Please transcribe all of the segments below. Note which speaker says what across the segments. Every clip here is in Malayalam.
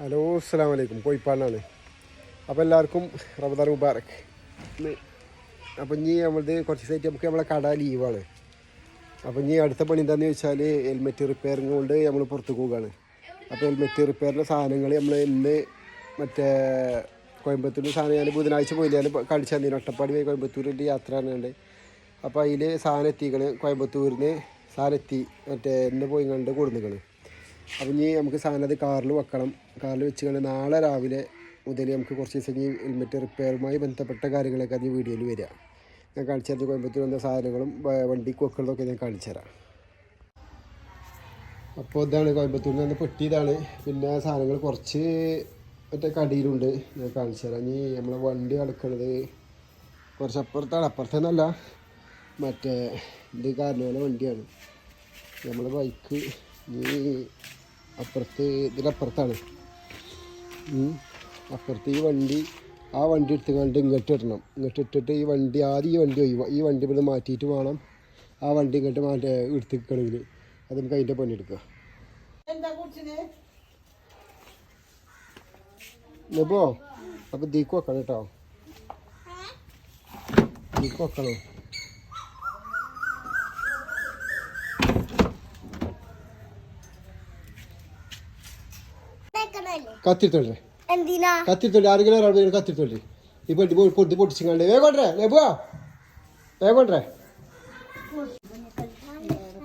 Speaker 1: ഹലോ അസ്സാം വലൈക്കും കോയിപ്പാടിനാണ് അപ്പോൾ എല്ലാവർക്കും റമദാൻ മുബാറക് അപ്പം അപ്പോൾ ഇനി നമ്മളത് കുറച്ച് സൈറ്റ് നമുക്ക് നമ്മളെ കട ലീവാണ് അപ്പോൾ ഇനി അടുത്ത പണി എന്താണെന്ന് ചോദിച്ചാൽ ഹെൽമെറ്റ് റിപ്പയറിങ് കൊണ്ട് നമ്മൾ പുറത്ത് പോവുകയാണ്. അപ്പോൾ ഹെൽമെറ്റ് റിപ്പയറിന്റെ സാധനങ്ങൾ നമ്മൾ ഇന്ന് മറ്റേ കോയമ്പത്തൂരിന്റെ സാധനം ഞാൻ ബുധനാഴ്ച പോയില്ല ഞാൻ കളിച്ചു തന്നെ ഒട്ടപ്പാടി പോയി കോയമ്പത്തൂരിന്റെ യാത്ര തന്നെയുണ്ട് അപ്പോൾ അതിൽ സാധനം എത്തിക്കണ്. കോയമ്പത്തൂരിന് സാധനം എത്തി. മറ്റേ എന്നെ പോയി കണ്ട് കൊടുന്നിക്കണ് അപ്പം ഇനി നമുക്ക് സാധനം അത് കാറിൽ വെക്കണം. കാറിൽ വെച്ച് കണ്ട് നാളെ രാവിലെ മുതൽ നമുക്ക് കുറച്ച് ദിവസം ഇനി ഹെൽമെറ്റ് റിപ്പയറുമായി ബന്ധപ്പെട്ട കാര്യങ്ങളൊക്കെ അതിന് വീഡിയോയിൽ വരിക. ഞാൻ കാണിച്ചു തരുന്ന കോയമ്പത്തൂർ വന്ന സാധനങ്ങളും വണ്ടിക്ക് വെക്കുന്നതൊക്കെ ഞാൻ കാണിച്ചു തരാം. അപ്പോൾ ഇതാണ് കോയമ്പത്തൂരിൽ നിന്ന് പെട്ടി ഇതാണ് പിന്നെ സാധനങ്ങൾ കുറച്ച് മറ്റേ കടിയിലുണ്ട്. ഞാൻ കാണിച്ചു തരാം. ഇനി നമ്മളെ വണ്ടി അടക്കണത് കുറച്ച് അപ്പുറത്താണ് അപ്പുറത്തെന്നല്ല മറ്റേ ഇത് കാരണ വണ്ടിയാണ്. നമ്മളെ ബൈക്ക് ഈ അപ്പുറത്ത് ഇതിനപ്പുറത്താണ് ഉം. അപ്പുറത്ത് ഈ വണ്ടി ആ വണ്ടി എടുത്ത് കണ്ട് ഇങ്ങോട്ട് ഇടണം. ഇങ്ങോട്ട് ഇട്ടിട്ട് ഈ വണ്ടി ആദ്യം ഈ വണ്ടി ഒഴിവാ. ഈ വണ്ടി ഇവിടെ മാറ്റിയിട്ട് വേണം ആ വണ്ടി ഇങ്ങോട്ട് മാറ്റി എടുത്തിക്കണമെങ്കിൽ അത് നമുക്ക് അതിന്റെ പണിയെടുക്കുക ലബോ അപ്പോൾ ദീക്ക് വെക്കണം കേട്ടോ. ദീക്ക് വെക്കണം. കത്തിരിത്തോണ്ടേ
Speaker 2: എന്തിനാ?
Speaker 1: കത്തിരിത്തോണ്ടി ആരെങ്കിലും ഒരാൾ കിലോ കത്തിരിത്തൊള്ളി ഇപ്പൊ പൊട്ടി പൊട്ടി പൊട്ടിച്ചിങ്ങാണ്ട് വേഗം കൊണ്ടേ ലബുവാ വേഗം കൊണ്ടേ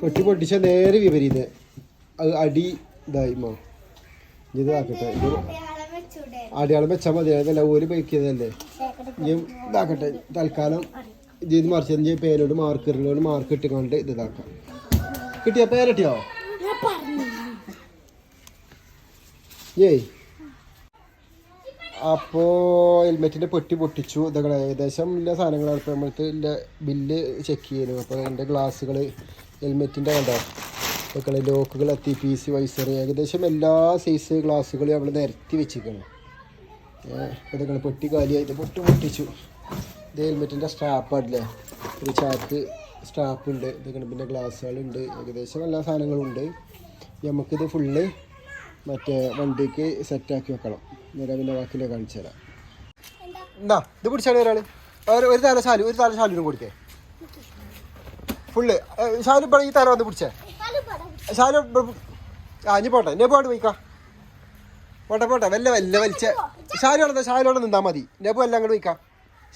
Speaker 1: പൊട്ടി പൊട്ടിച്ച നേരെ വിപരീത. അത് അടി ഇതായി മാ. ഇത് ആക്കട്ടെ. ഇത് അടിയാളം വെച്ചാൽ മതി. അതല്ല ഓൽ ബൈക്കിയതല്ലേ ഇനി ഇതാക്കട്ടെ. തൽക്കാലം ഇത് ഇത് മറിച്ച് ഇനി പേരോട് മാർക്ക് ഇടുന്നോട് മാർക്ക് ഇട്ടുകൊണ്ട് ഇത് ഇതാക്കാം. കിട്ടിയോ? പേരട്ടിയോ ഏയ് അപ്പോൾ ഹെൽമെറ്റിന്റെ പെട്ടി പൊട്ടിച്ചു. ഇതൊക്കെ ഏകദേശം എല്ലാ സാധനങ്ങളാണ് ഇപ്പോൾ നമ്മൾക്ക് ഇല്ല ബില്ല് ചെക്ക് ചെയ്യുന്നു അപ്പോൾ എന്റെ ഗ്ലാസ്സുകൾ ഹെൽമെറ്റിന്റെ കണ്ടോ? ഇതൊക്കെ ലോക്കുകൾ എത്തി പി സി വൈസർ ഏകദേശം എല്ലാ സൈസ് ഗ്ലാസ്സുകളും നമ്മൾ നിരത്തി വെച്ചിരിക്കണം ഇതൊക്കെ പെട്ടി കാലിയായിട്ട് പൊട്ടി പൊട്ടിച്ചു. ഇത് ഹെൽമെറ്റിന്റെ സ്ട്രാപ്പാടില്ലേ ഒരു ചാക്ക് സ്ട്രാപ്പ് ഉണ്ട്. ഇതൊക്കെ പിന്നെ ഗ്ലാസ്സുകളുണ്ട് ഏകദേശം എല്ലാ സാധനങ്ങളും ഉണ്ട്. നമുക്കിത് ഫുള്ള് മറ്റേ വണ്ടിക്ക് സെറ്റാക്കി വെക്കണം. നേരെ പിന്നെ ബാക്കിലെ കാണിച്ചു തരാം. എന്താ? ഇത് പിടിച്ചാണ് ഒരാൾ ഒരു തല ശാലു ഒരു തല ശാലുവിനും കൊടുത്തേ. ഫുള്ള്. ശാലു ഇപ്പോൾ ഈ തല വന്ന് പിടിച്ചേ? ശാലു ആ ഇനി പോട്ടെ. നെബു പോട്ട് വയ്ക്കാം പോട്ടെ പോട്ടെ. വല്ല വല്ല വലിച്ച ഷാലു അവിടെ നിന്നാൽ മതി. നെബു എല്ലാം അങ്ങോട്ട് വയ്ക്കാം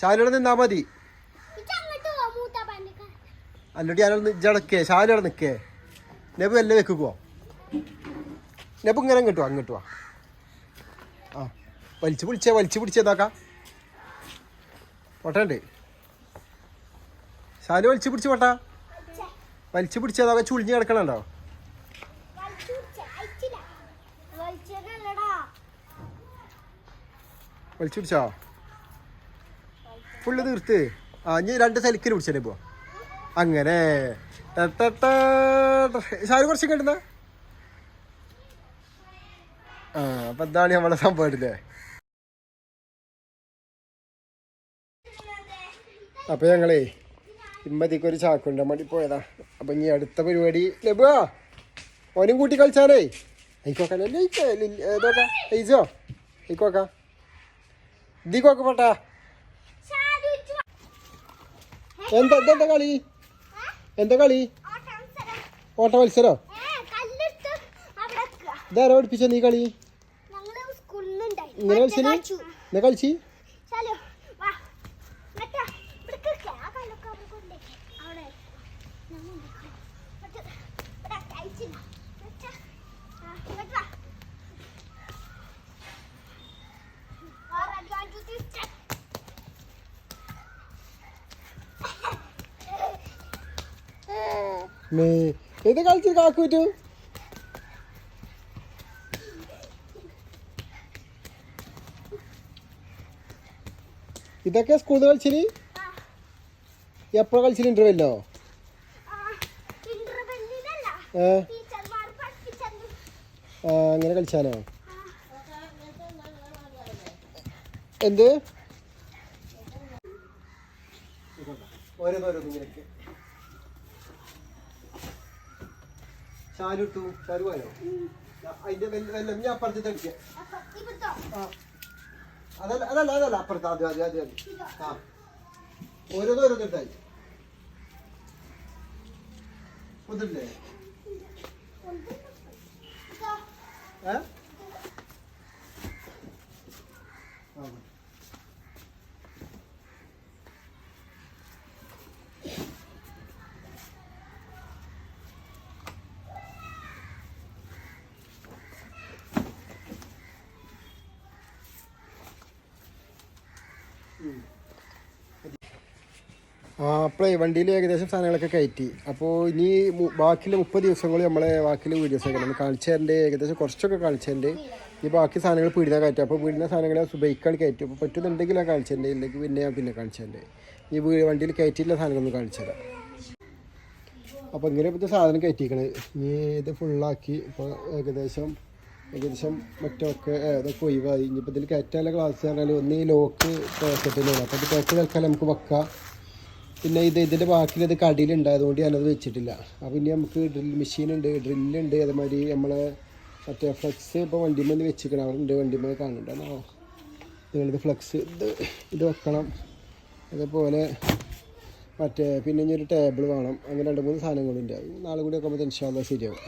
Speaker 1: ഷാലു അവിടെ നിന്നാൽ മതി. അല്ലോടി ജടക്കേ ഷാലു അവിടെ നിൽക്കേ നെബു എല്ലാം വെക്കുവോ നെബു ഇങ്ങനെ വാ അങ്ങോട്ട് വാ. ആ വലിച്ചു പിടിച്ചേ വലിച്ചു പിടിച്ചേ നോക്കാം പോട്ടണ്ട്? ഷാലു വലിച്ചു പിടിച്ച് വലിച്ച് വലിച്ചു പിടിച്ചതൊക്കെ ചുളിഞ്ഞ് കിടക്കണുണ്ടോ? വലിച്ചു പിടിച്ചോ? ഫുള്ള് തീർത്ത്. ആ ഇനി രണ്ട് സലിക്കിന് പിടിച്ചല്ലേ പോ അങ്ങനെ. ഷാരു കുറച്ച് കിട്ടുന്ന അപ്പൊ എന്താണ് നമ്മളെ സംഭവം ഇല്ലേ? അപ്പൊ ഞങ്ങളേ ഇമ്മതിക്ക് ഒരു ചാക്കുണ്ട് മടി പോയതാ. അപ്പൊ ഇനി അടുത്ത പരിപാടി. ലബുവാ ഓനും കൂട്ടി കളിച്ചാലേ? അയിക്കോക്കാൻ ഏതോക്കാ ഐസോ അയിക്കോക്കാ ഇതിക്കോക്ക പോട്ടാ. എന്താ എന്താ കളി? എന്താ കളി? ഓട്ട മത്സരോ. ഇതാരോ പഠിപ്പിച്ച നീ കളി? ഇങ്ങനെ കളിച്ചു. എന്നാ കളിച്ച്? മേ ഇത് കളിച്ച് കാക്കു ഇതൊക്കെ സ്കൂളിൽ കളിച്ചിന് എപ്പോഴാ കളിച്ചിന് ഇന്റർവെല്ലോ ഏ? ആ, അങ്ങനെ കളിച്ചാനോ എന്ത്? ഓരോന്നോരോന്ന് ഇങ്ങനെയൊക്കെ ഷാലു പോയോ അതിന്റെ വെല്ലം ഞാൻ പറഞ്ഞിട്ട് കളിക്കാം ആ. അതല്ല അതല്ല അതല്ല അപ്പുറത്ത് ആദ്യം ആദ്യം ആദ്യം ആദ്യം. ആ. ഓരോന്ന് ഇട്ടായി ഒന്നില്ലേ ഏ? ആ അപ്പോഴേ വണ്ടിയിൽ ഏകദേശം സാധനങ്ങളൊക്കെ കയറ്റി. അപ്പോൾ ഇനി ബാക്കിയുള്ള മുപ്പത് ദിവസങ്ങൾ നമ്മളെ ബാക്കിയുള്ള വീഡിയോസ് ഒക്കെ നമ്മൾ കാണിച്ചു തരേണ്ട ഏകദേശം കുറച്ചൊക്കെ കാണിച്ചു തരേണ്ട ഈ ബാക്കി സാധനങ്ങൾ പീടിന കയറ്റും. അപ്പോൾ പീടിന സാധനങ്ങൾ സുബൈക്കാണ് കയറ്റും. അപ്പോൾ പറ്റുന്നുണ്ടെങ്കിൽ ആ കാണിച്ചു തരേണ്ടത് ഇല്ലെങ്കിൽ പിന്നെ ഞാൻ പിന്നെ കാണിച്ചു തരേണ്ടത് ഈ വണ്ടിയിൽ കയറ്റിയിട്ടുള്ള സാധനങ്ങളൊന്നും കാണിച്ചു തരാം. അപ്പോൾ ഇങ്ങനെ ഇപ്പോഴത്തെ സാധനം കയറ്റിക്കണേ ഇനി ഇത് ഫുള്ളാക്കി ഇപ്പോൾ ഏകദേശം ഏകദേശം മറ്റൊക്കെ ഇതൊക്കെ ഒഴിവായി. ഇനിയിപ്പോൾ ഇതിൽ കയറ്റാനുള്ള ക്ലാസ് പറഞ്ഞാൽ ഒന്ന് ഈ ലോക്ക് സെറ്റിലാണ് അപ്പോൾ ഇത് കയറ്റി തൽക്കാലം നമുക്ക് വെക്കാം. പിന്നെ ഇത് ഇതിന്റെ ബാക്കിൽ ഇത് കടിയിലുണ്ടായതുകൊണ്ട് ഞാനത് വെച്ചിട്ടില്ല. അപ്പോൾ ഇനി നമുക്ക് ഡ്രിൽ മെഷീൻ ഉണ്ട് ഡ്രില്ലുണ്ട് അതേമാതിരി നമ്മളെ മറ്റേ ഫ്ലക്സ് ഇപ്പോൾ വണ്ടിമേൽ വെച്ചിരിക്കണം അവിടെ ഉണ്ട് വണ്ടിമേൽ കാണുന്നുണ്ടോ. നിങ്ങളിത് ഫ്ലെക്സ് ഇത് ഇത് വെക്കണം. അതേപോലെ മറ്റേ പിന്നെ ഇനി ഒരു ടേബിൾ വേണം. അങ്ങനെ രണ്ട് മൂന്ന് സാധനങ്ങളുണ്ട് അത് നാളെ കൂടി ഒക്കെ ആകുമ്പോൾ ഇൻഷാല്ല ശരിയാവും.